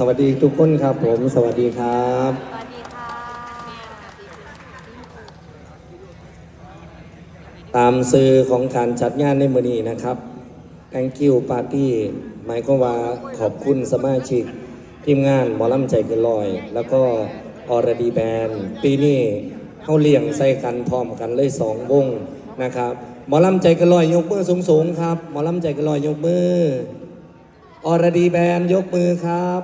สวัสดีทุกคนครับ ผมสวัสดีครับ สวัสดีค่ะ ตามสื่อของการจัดงานในมือนี้นะครับ thank you party หมายความว่าขอบคุณสมาชิก ทีมงานหมอลำใจเกินลอย แล้วก็ออรดีแบนปีนี้เขาเลี้ยงใส่กันพร้อมกันเลยสองวงนะครับ หมอลำใจเกินลอยยกมือสูงๆครับ หมอลำใจเกินลอยยกมือออรดีแบนยกมือครับ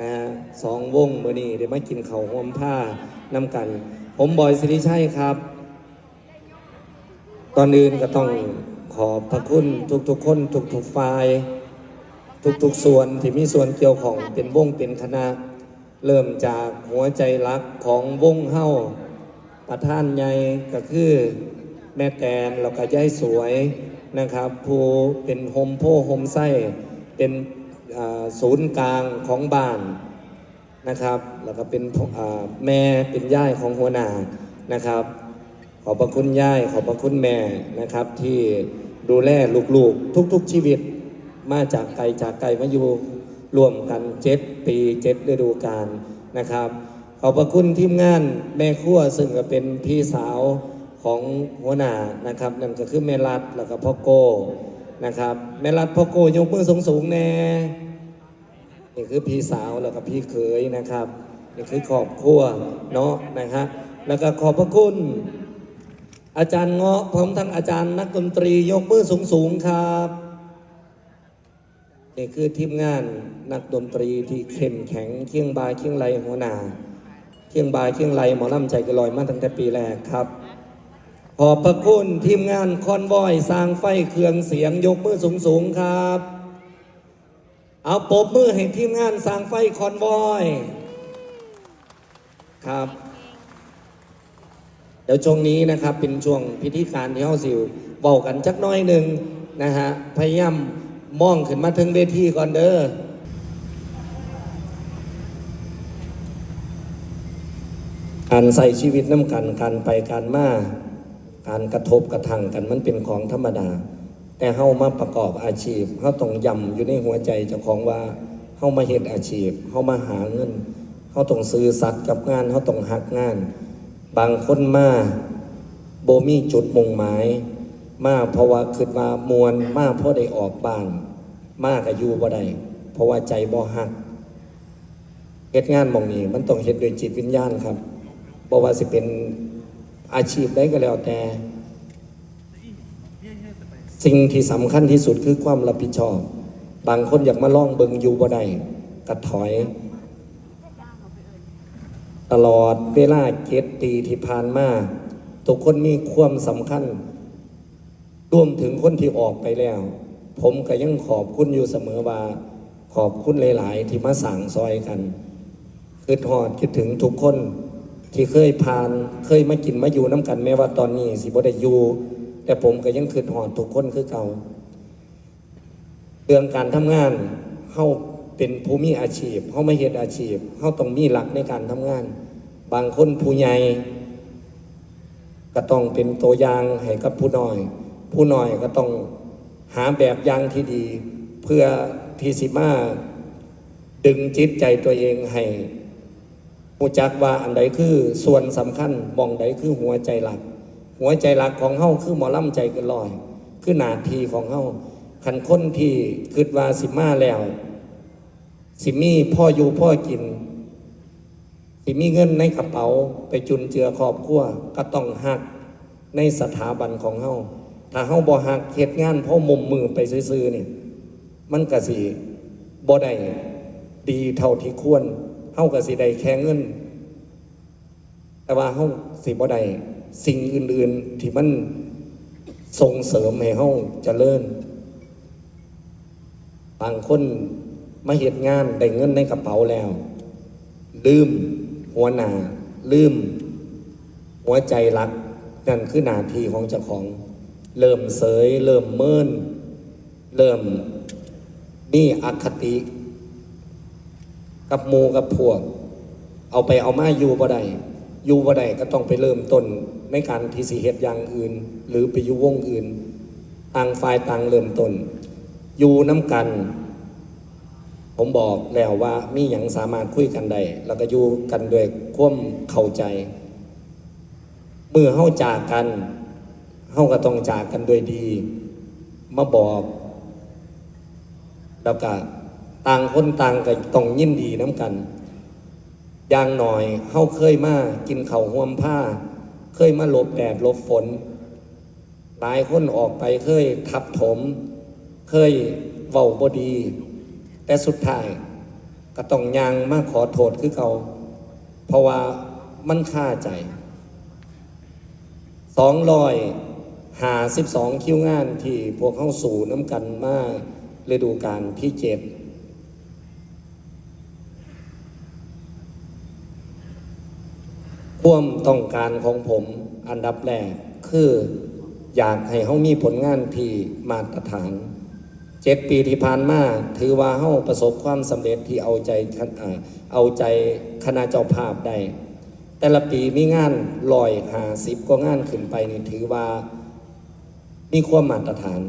นะฮะสองวงมือนี้เดี๋ยวมากินเขาวห่มผ้านำกัน ผมบอยสิริชัยครับ ตอนอื่นก็ต้องขอบพระคุณทุกๆคน ทุกๆฝ่าย ทุกๆส่วนที่มีส่วนเกี่ยวของเป็นวงเป็นคณะ เริ่มจากหัวใจรักของวงเฮ้าประธานใหญ่ก็คือแม่แตนแล้วก็ย่ายสวยนะครับ ผู้เป็นโฮมโพโฮมไส้เป็น ศูนย์กลางของบ้านนะครับ แล้วก็เป็นแม่เป็นย่ายของหัวหน้านะครับ ขอบพระคุณย่ายขอบพระคุณแม่นะครับที่ดูแลลูกๆ ทุกๆชีวิต มาจากไกลจากไกลมาอยู่รวมกันเจ็ดปีเจ็ดฤดูกาลนะครับ ขอบพระคุณทีมงานแม่ครัวซึ่งก็เป็นพี่สาวของหัวหน้านะครับนั่นก็คือแม่รัดแล้วก็พ่อโก้นะครับแม่รัดพ่อโก้ยกมือสูงๆแน่ นี่คือพี่สาวแล้วก็พี่เขยนะครับนี่คือครอบครัวเนาะนะฮะแล้วก็ขอบพระคุณ อาจารย์เงาะพร้อมทั้งอาจารย์นักดนตรียกมือสูงสูงครับนี่คือทีมงานนักดนตรีที่เข้มแข็งเคียงบายเคียงไหลหัวหน้าเคียงบายเคียงไหลหมอลำใจกระลอยมาตั้งแต่ปีแรกครับขอบพระคุณทีมงานคอนวอยสร้างไฟเครื่องเสียงยกมือสูงสูงครับ เอาปบมือให้ทีมงานสร้างไฟคอนวอย ครับ เดี๋ยวช่วงนี้นะครับเป็นช่วงพิธีการที่เฮาสิวเบากันจักน้อยหนึ่งนะฮะ พยายามมองขึ้นมาถึงเวทีก่อนเด้อการใส่ชีวิตน้ำกันการไปการมา การกระทบกระทั่งกันมันเป็นของธรรมดา แต่เฮามาประกอบอาชีพเฮาต้องย้ำอยู่ในหัวใจเจ้าของว่าเฮามาเฮ็ดอาชีพเฮามาหาเงินเฮาต้องซื้อสัตย์กับงานเฮาต้องหักงาน บางคนมาโบมีจุดมุ่งหมายมาเพราะว่าคิดว่ามวลมาเพราะได้ออกบ้านมากอายุบ่ได้เพราะว่าใจบ่หักเฮ็ดงานมองนี้มันต้องเฮ็ดด้วยจิตวิญญาณครับบ่ว่าสิเป็นอาชีพใดก็แล้วแต่ สิ่งที่สำคัญที่สุดคือความรับผิดชอบ บางคนอยากมาล่องเบิงอยู่บ่ได้กระถอย ตลอดเวลาเจ็ดปีที่ผ่านมาทุกคนมีความสำคัญรวมถึงคนที่ออกไปแล้ว ผมก็ยังขอบคุณอยู่เสมอว่า ขอบคุณหลาย ๆ ที่มาสั่งซอยกันคือทอดคิดถึงทุกคนที่เคยผ่าน เคยมากินมาอยู่น้ำกันแม้ว่าตอนนี้สิบ่ได้อยู่ แต่ผมก็ยังคือทอดทุกคนคือเก่าเรื่องการทำงานเฮาเป็นผู้มีอาชีพเฮาไม่เฮ็ดอาชีพเฮาต้องมีหลักในการทำงาน บางคนผู้ใหญ่ก็ต้องเป็นตัวอย่างให้กับผู้น้อย ผู้น้อยก็ต้องหาแบบอย่างที่ดี เพื่อที่สิมาดึงจิตใจตัวเองให้รู้จักว่าอันใดคือส่วนสำคัญมองใดคือหัวใจหลัก หัวใจหลักของเฮาคือหมอลำใจเกันลอย คือหนาทีของเฮาคันคนที่คิดว่าสิมาแล้ว สิมีพ่ออยู่พ่อกิน สิมีเงินในกระเป๋าไปจุนเจือครอบครัวก็ต้องหักในสถาบันของเฮาถ้าเฮาบ่หักเหตุงานพราะมุมมือไปซื้อๆเนี่ยมันก็สิบ่ได้ดีเท่าที่ควรเฮาก็สิได้แค่เงิน แต่ว่าเฮาสิบ่ได้ สิ่งอื่น ๆ ที่มันส่งเสริมให้เฮาเจริญบางคนมาเหตุงานได้เงินในกระเป๋าแล้ว ลืมหัวหน้าลืม หัวใจรัก นั่นคือหนาทีของเจ้าของ เริ่มเสย เริ่มเมินเริ่มมีอคติ กับหมูกับพวก เอาไปเอามาอยู่บ่ได้ อยู่บ่ได้ก็ต้องไปเริ่มต้นในการที่สิเหตุอย่างอื่น หรือไปอยู่วงอื่นต่างฝ่ายต่างเริ่มต้น อยู่น้ำกัน ผมบอกแล้วว่ามีอย่างสามารถคุยกันได้แล้วก็อยู่กันด้วยความเข้าใจ เมื่อเฮาจากกันเฮาก็ต้องจากกันด้วยดี มาบอกแล้วก็ต่างคนต่างก็ต้องยินดีน้ำกัน อย่างหน่อยเฮาเคยมากินเข้าห่วมผ้า เคยมาหลบแดดหลบฝน หลายคนออกไปเคยทับถม เคยเว้าบดี แต่สุดท้าย ก็ต้องยางมาขอโทษคือเขาเพราะว่ามันค่าใจสองรอยหาสิบสองคิวงานที่พวกเข้าสู่น้ำกันมาฤดูกาลที่เจ็ด ความต้องการของผมอันดับแรกคืออยากให้เขามีผลงานที่มาตรฐาน เจ็ดปีที่ผ่านมาถือว่าเขาประสบความสำเร็จที่เอาใจเอาใจคณะเจ้าภาพได้ แต่ละปีมีงานลอยหาสิบก็งานขึ้นไปนี่ถือว่ามีความมาตรฐาน